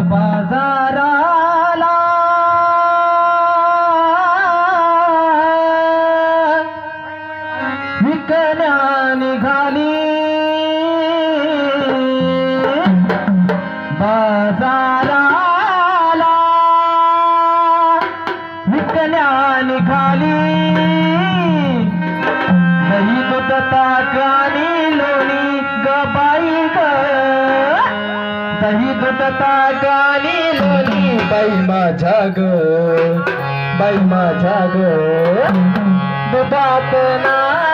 बाजाराला. विकण्या निघाली. बाजारा नाचता गाली लोणी बाई माझ्या ग बाई माझ्या ग. दुधात ना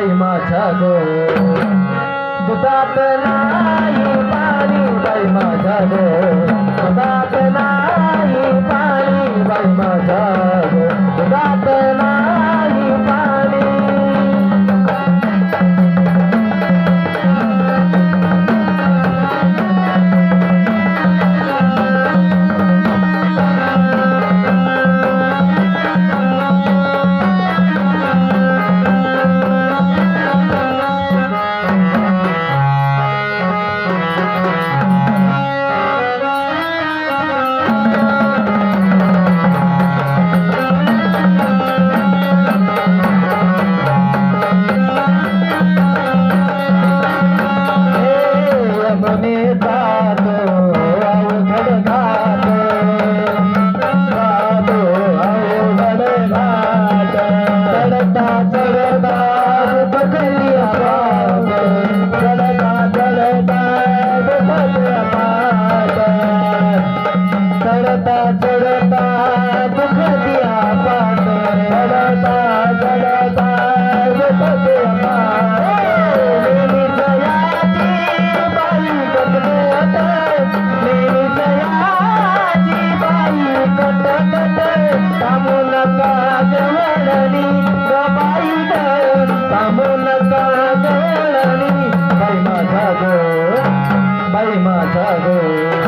নাই মাছা গো। দুতাতে নাই পানি বাই মাছা গো। দুতাতে নাই পানি বাই মাছা रे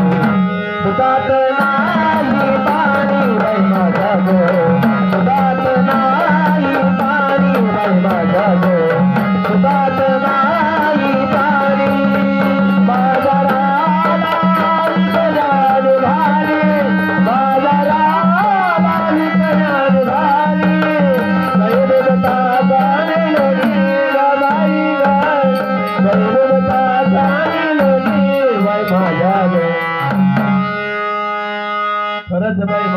the way